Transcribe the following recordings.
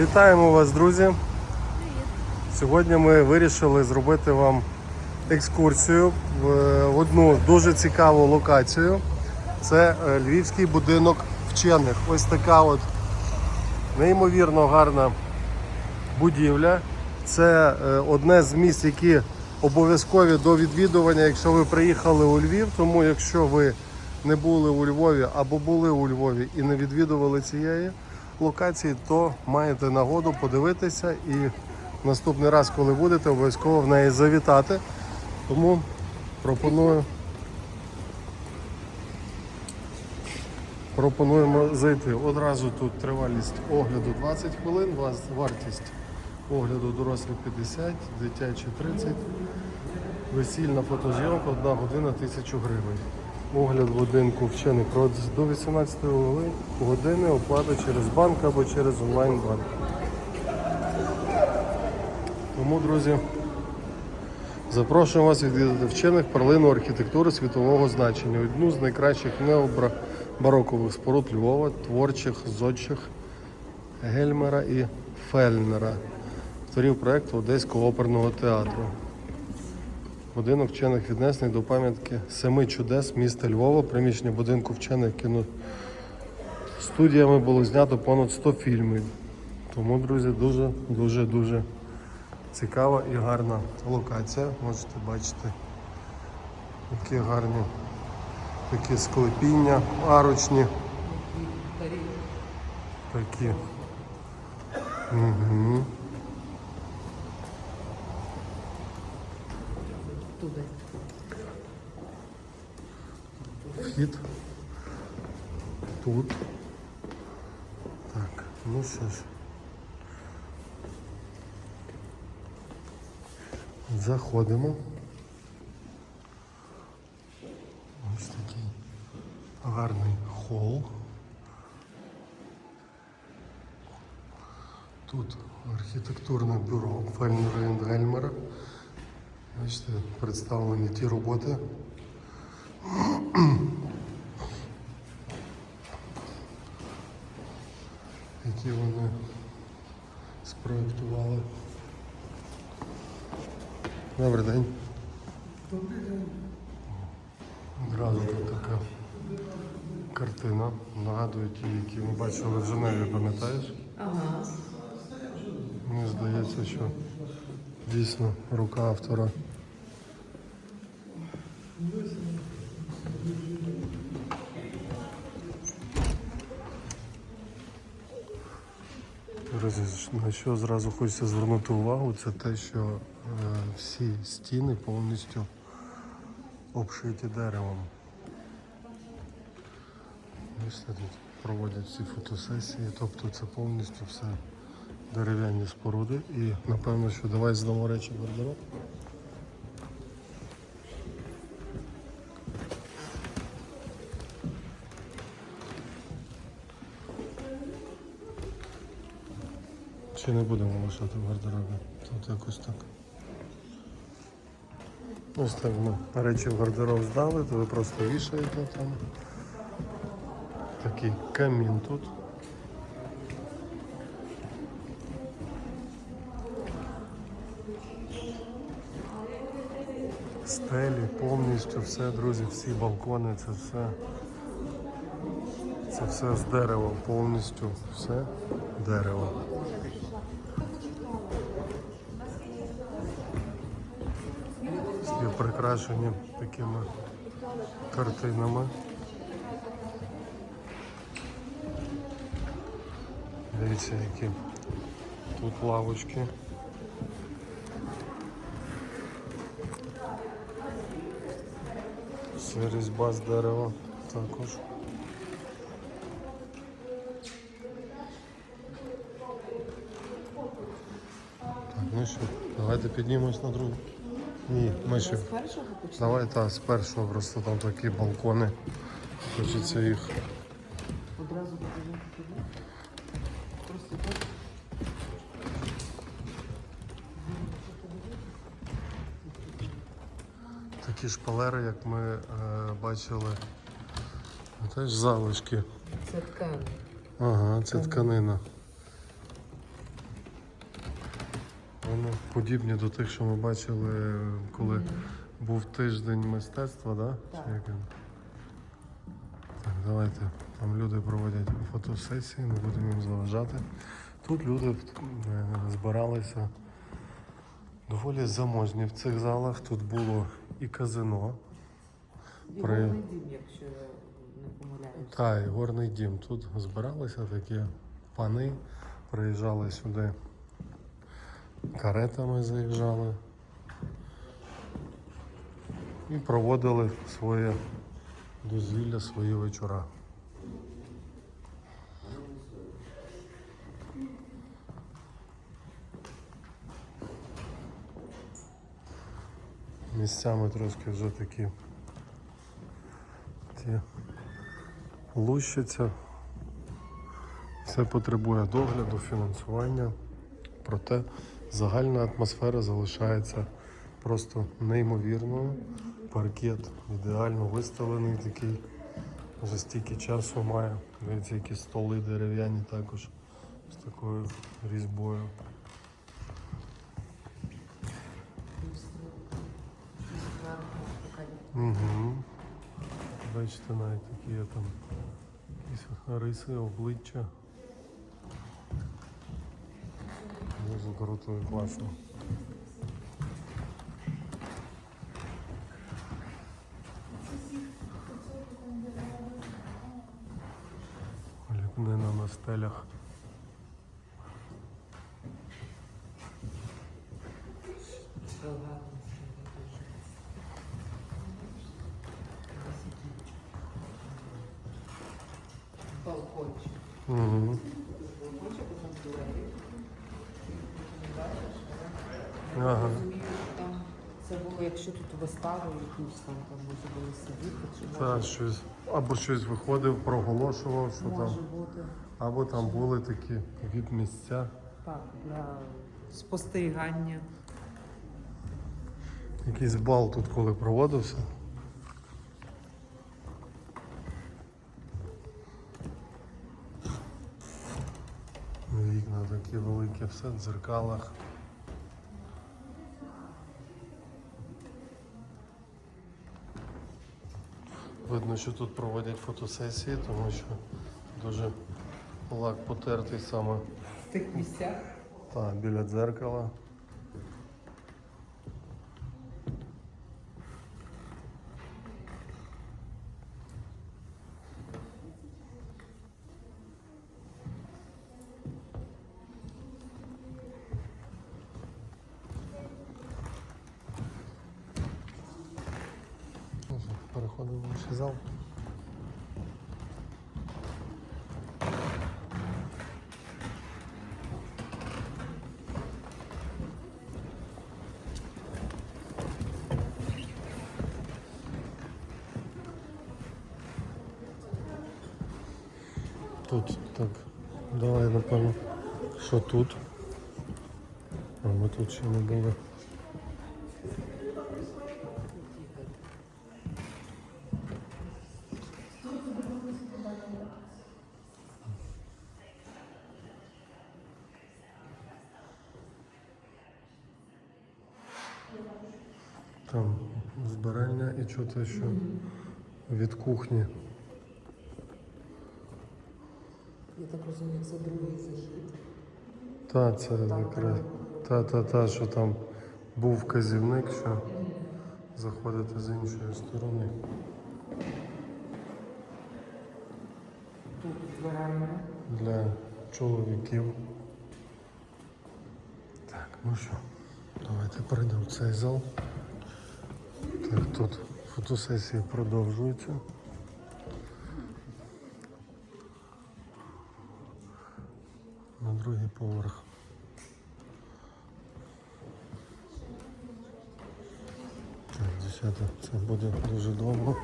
Вітаємо вас, друзі! Сьогодні ми вирішили зробити вам екскурсію в в одну дуже цікаву локацію. Це е, Львівський будинок вчених. Ось така от неймовірно гарна будівля. Це е, одне з місць, які обов'язкові до відвідування, якщо ви приїхали у Львів. Тому якщо ви не були у Львові або були у Львові і не відвідували цієї локації, то маєте нагоду подивитися і наступний раз, коли будете, обов'язково в неї завітати. Тому пропоную. Пропонуємо зайти. Одразу тут тривалість огляду 20 хвилин, вартість огляду дорослих 50, дитячі 30, весільна фотозйомка 1 година 1000 гривень. Огляд будинку вчений проводиться до 18 години, оплата через банк або через онлайн-банк. Тому, друзі, Запрошуємо вас відвідати вчених перлину архітектури світового значення. Одну з найкращих необарокових споруд Львова, творчих, зодчих Гельмера і Фельнера, авторів проєкту Одеського оперного театру. Будинок вчених віднесений до пам'ятки Семи чудес міста Львова. Приміщення будинку вчених кіностудіями було знято понад 100 фільмів. Тому, друзі, дуже, дуже, дуже цікава і гарна локація. Можете бачити, які гарні такі склепіння, арочні. Такі. Угу. Туди. Вхід. Тут. Так, ну що ж. Заходимо. Ось такий гарний хол. Тут архітектурне бюро Фельнера і Гельмера. Бачите, представлені ті роботи, які вони спроєктували. Добрий день. Одразу тут така картина. Нагадує ті, які ми бачили в Женеві, пам'ятаєш? Ага. Мені здається, що дійсно рука автора. На що зразу хочеться звернути увагу, це те, що е, всі стіни повністю обшиті деревом. Бачите, тут проводять всі фотосесії, тобто це повністю все дерев'яні споруди. І напевно, що давай здамо речі в гардероб. Чи не будемо лишати в гардеробі? Тут якось так. Ось так ми речі в гардероб здали, то ви просто вішаєте там. Такий камін тут. Стелі, повністю все, друзі, всі балкони, це все. Це все з дерева, повністю все дерево. Прикрашені такими картинами. Дивіться, які тут лавочки. Це різьба з дерева також. Так, ну що, давайте піднімемось на другу. Ні, ми ще. Давай та з першого просто там такі балкони. Хочеться їх. Одразу покажемо туди. Просто так. Такі шпалери, як ми е, бачили. Теж залишки. Це ткань. Ага, це тканина. Ну, подібні до тих, що ми бачили, коли був тиждень мистецтва, да? Так. Чи як він? Так, давайте. Там люди проводять фотосесії, не будемо їм заважати. Тут люди е, збиралися доволі заможні в цих залах. Тут було і казино, І При- головний дім, якщо не помиляюся. та і горний дім. Тут збиралися такі пани, приїжджали сюди каретами заїжджали і проводили своє дозвілля, свої вечора. Місцями трошки вже такі ті лущаться. Все потребує догляду, фінансування. Проте загальна атмосфера залишається просто неймовірною. Паркет ідеально виставлений такий. Вже стільки часу має. Дивіться, які столи дерев'яні також з такою різьбою. Угу. Бачите, навіть такі там якісь риси, обличчя. Дуже круто і класно. Ліпнина на стелях. Болгарна Балкончик. Угу. Балкончик, там двері. Ти не бачиш, але Ага. розумію, що там це було, якщо вистави якісь там, там може було сидіти, чи Та, може, щось, або щось виходив, проголошував, що може там. бути Або там були такі віп-місця. так, для спостерігання. Якийсь бал тут коли проводився. Вікна такі великі, все в дзеркалах. Видно, що тут проводять фотосесії, тому що дуже лак потертий саме В тих місцях Так, біля дзеркала. Переходимо в інший зал. Тут так. Давай напевно. Що тут? А ми тут ще не були. Чути, що від кухні. Я так розумію, це другий захід. Та, це якраз. Та, та, та, що там був вказівник, що заходити з іншої сторони. Тут дверальна. Для чоловіків. Так, ну що, давайте перейдемо в цей зал. Так, тут фотосесія продовжується. На другий поверх. Так, дівчата, це буде дуже довго.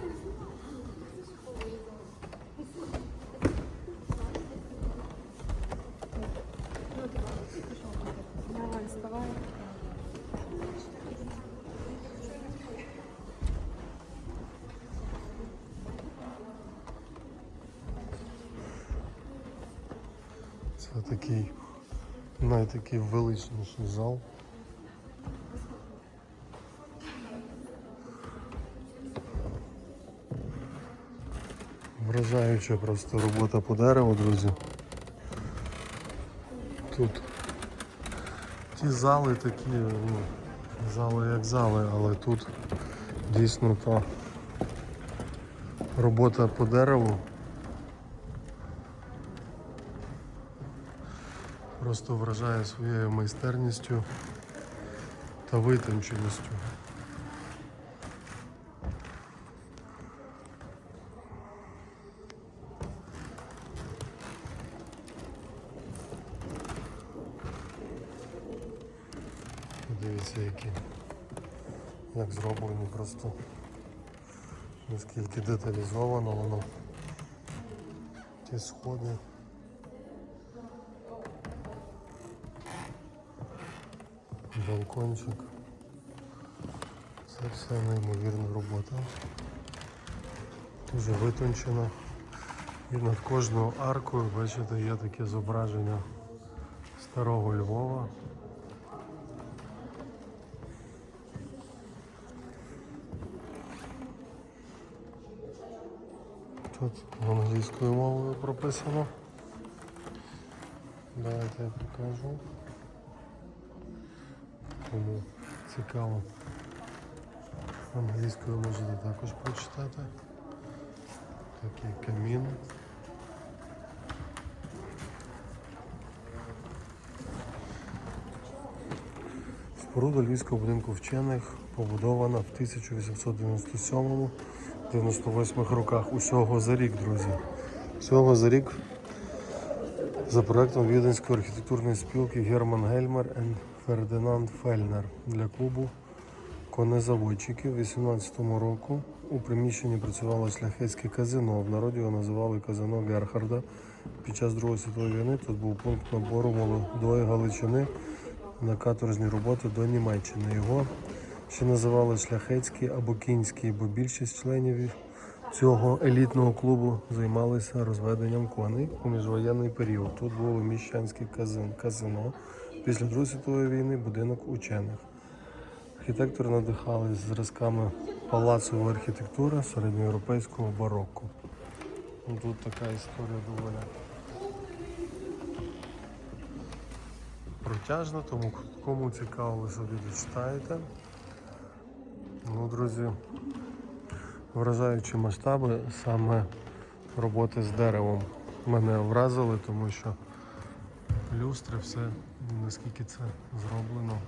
Це такий найтакий величніший зал. Вражаюча просто робота по дереву, друзі. Тут ті зали такі, ну, зали як зали, але тут дійсно та робота по дереву Просто вражає своєю майстерністю та витонченістю. Дивіться, які як зроблені просто наскільки деталізовано воно. Ті сходи. Балкончик. Це все неймовірна робота. Дуже витончена. І над кожною аркою, бачите, є таке зображення старого Львова. Тут англійською мовою прописано. Давайте я покажу. Кому цікаво. Англійською можете також прочитати. Такий камін. Споруда Львівського будинку вчених побудована в 1897-98 роках. Усього за рік, друзі. Всього за рік за проектом Віденської архітектурної спілки Герман Гельмер Фердинанд Фельнер для клубу конезаводчиків у 18-му року у приміщенні працювало шляхетське казино. В народі його називали казино Герхарда. Під час Другої світової війни тут був пункт набору молодої Галичини на каторжні роботи до Німеччини. Його ще називали шляхетський або кінський, бо більшість членів цього елітного клубу займалися розведенням коней у міжвоєнний період. Тут було міщанське казино. Після Другої світової війни будинок учених. Архітектори надихались зразками палацової архітектури середньоєвропейського бароко. Ну, Тут така історія доволі протяжна, тому кому цікаво, ви собі дочитаєте. Ну, друзі, вражаючі масштаби саме роботи з деревом мене вразили, тому що люстри, все, наскільки це зроблено.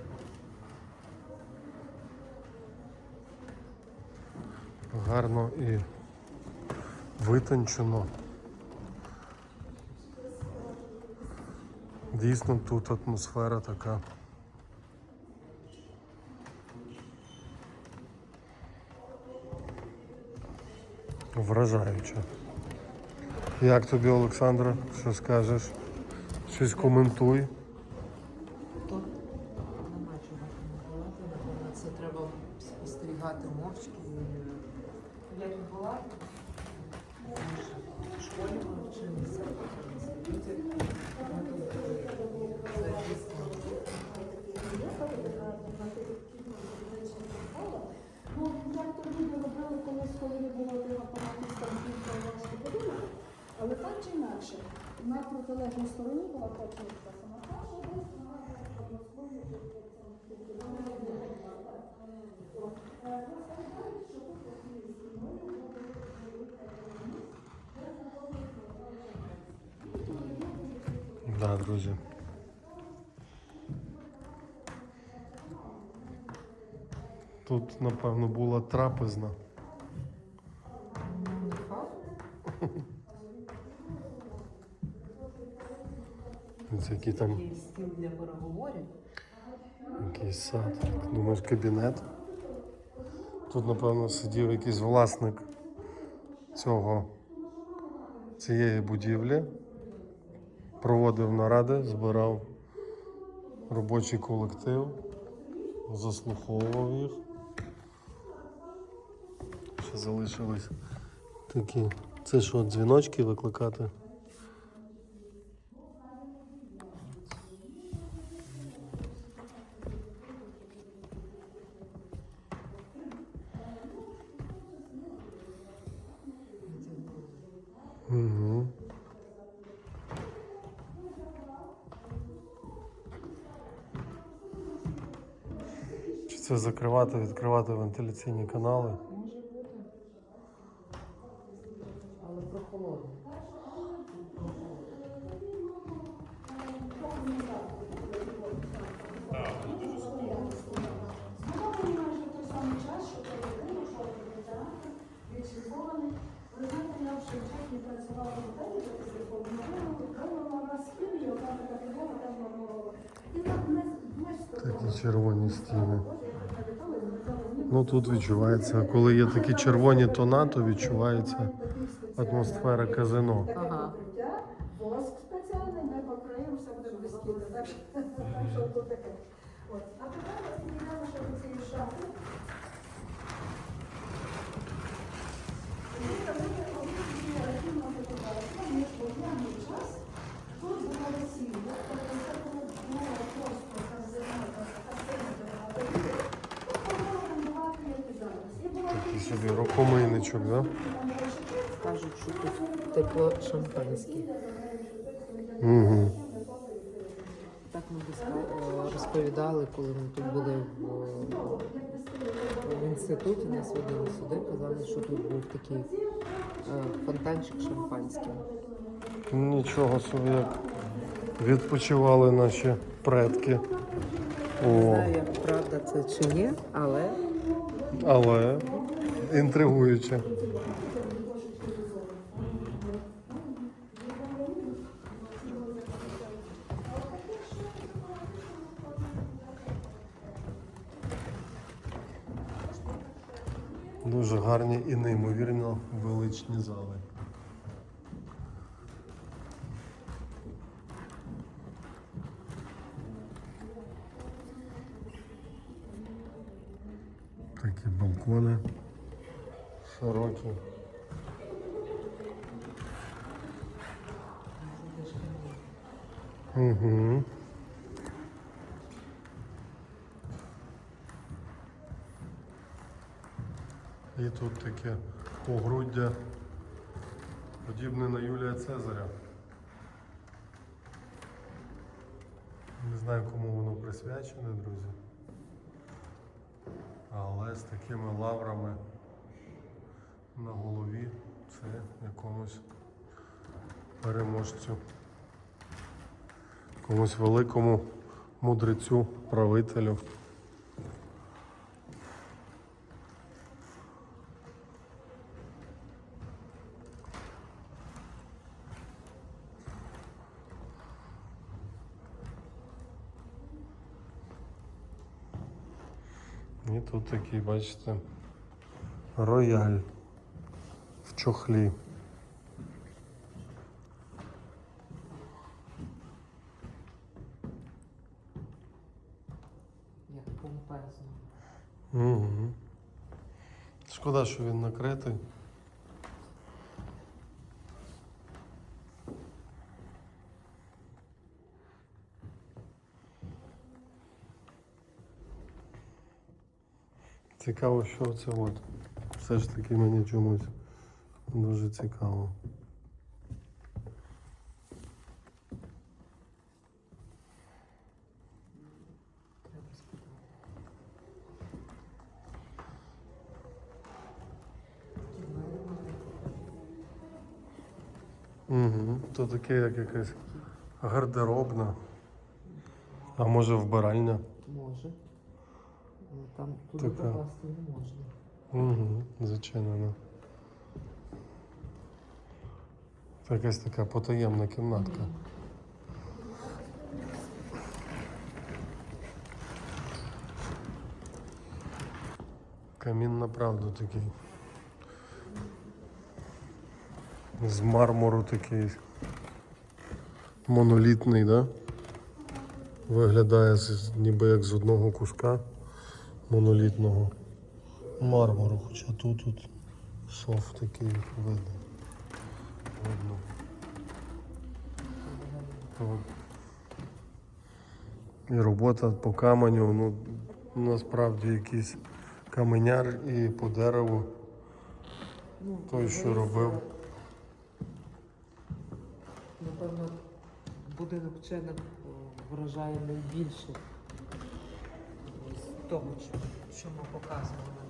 Гарно і витончено. Дійсно тут атмосфера така. Вражаюча. Як тобі, Олександра? Що скажеш? Щось коментуй. Тут нема чого коментувати, напевно, це треба спостерігати мовчки. Я тут була, в школі ми вчилися. Люди, ми тут були. Це дійсно. Ну, як то люди робили колись, коли не було тих апаратів важко подумати. Але так чи інакше, на протилежній стороні була початка самокажа, десь на односкольні Да, друзі. Тут, напевно, була трапезна. Не який там стіл для переговорів. якийсь сад. Думаєш, кабінет. Тут, напевно, сидів якийсь власник цього, цієї будівлі, проводив наради, збирав робочий колектив, заслуховував їх. Ще залишились такі. Це що, дзвіночки викликати? Це закривати, відкривати вентиляційні канали. Може бути. Але прохолодно. Червоні стіни. Ну тут відчувається, коли є такі червоні тона, то відчувається атмосфера казино. Ага. покриття, воск спеціальний, ми покриємо, все буде блискіти. Так що, так що тут таке. От. А тепер ми підійдемо ще до цієї шафи. Ми там обидві активно фотографії, ми ж воєнний час. Тут було весілля, тобто це було було просто казино, казино, Тут можна бувати, як і зараз. І була Такий собі рукомийничок, да? Кажуть, що тут тепло шампанське. Угу. Так ми розповідали, коли ми тут були в, в інституті, нас водили сюди, казали, що тут був такий е, фонтанчик шампанським. Нічого собі як відпочивали наші предки. Не знаю, як правда це чи ні, але але інтригуюче. Дуже гарні і неймовірно величні зали. Такі балкони широкі. Угу. І тут таке погруддя, подібне на Юлія Цезаря. Не знаю, кому воно присвячене, друзі. Але з такими лаврами на голові це якомусь переможцю, комусь великому мудрецю, правителю. І тут такий, бачите, рояль чохлі. як помпезно. Угу. Шкода, що він накритий. Цікаво, що це от. Все ж таки мені чомусь дуже цікаво. Угу. То таке, як якась гардеробна. А може вбиральня. Може. Але там туди попасти не можна. Угу, зачинено. Це якась така потаємна кімнатка. Камін направду такий. З мармуру такий. Монолітний, да? Виглядає ніби як з одного куска монолітного мармуру, хоча тут, тут софт такий видно. От. І робота по каменю, ну насправді якийсь каменяр і по дереву. Ну, Той, що робив. Напевно, будинок вчених е, вражає найбільше. Ось того, що, що ми показували.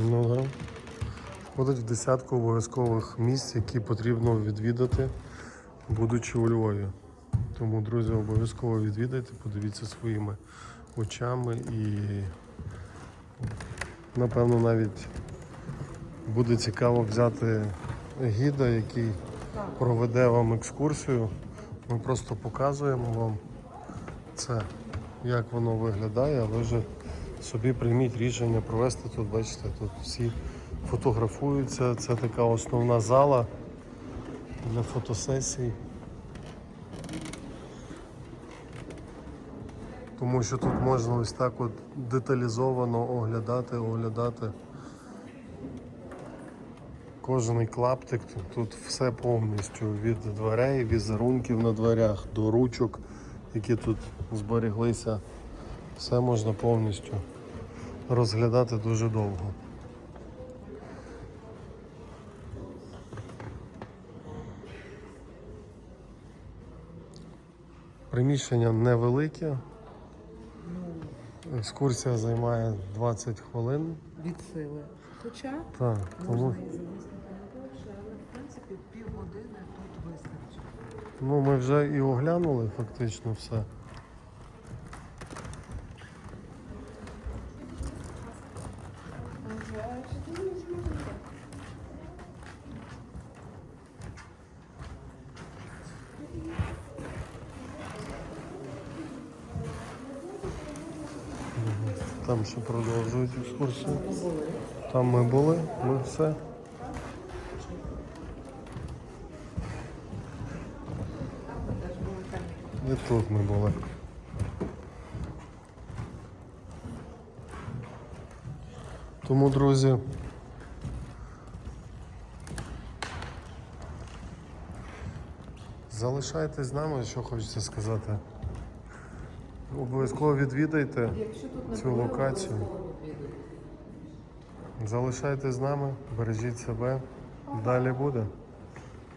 Ну да. Входить в десятку обов'язкових місць, які потрібно відвідати, будучи у Львові. Тому, друзі, обов'язково відвідайте, подивіться своїми очами і напевно навіть буде цікаво взяти гіда, який проведе вам екскурсію. Ми просто показуємо вам це, як воно виглядає, а ви вже собі прийміть рішення провести тут, бачите, тут всі фотографуються. Це така основна зала для фотосесій. Тому що тут можна ось так от деталізовано оглядати, оглядати кожний клаптик. Тут- все повністю від дверей, візерунків на дверях до ручок, які тут зберіглися. Все можна повністю розглядати дуже довго. Приміщення невелике. Екскурсія займає 20 хвилин. Від сили. Хоча Так, тому можна і зависнути на довше, але в принципі півгодини тут вистачить. ну, ми вже і оглянули фактично все. Там ще продовжують екскурсію. Там ми були, ми все. І тут ми були. Тому, друзі, залишайтесь з нами, що хочеться сказати. Обов'язково відвідайте цю локацію. Залишайтесь з нами, бережіть себе. Далі буде.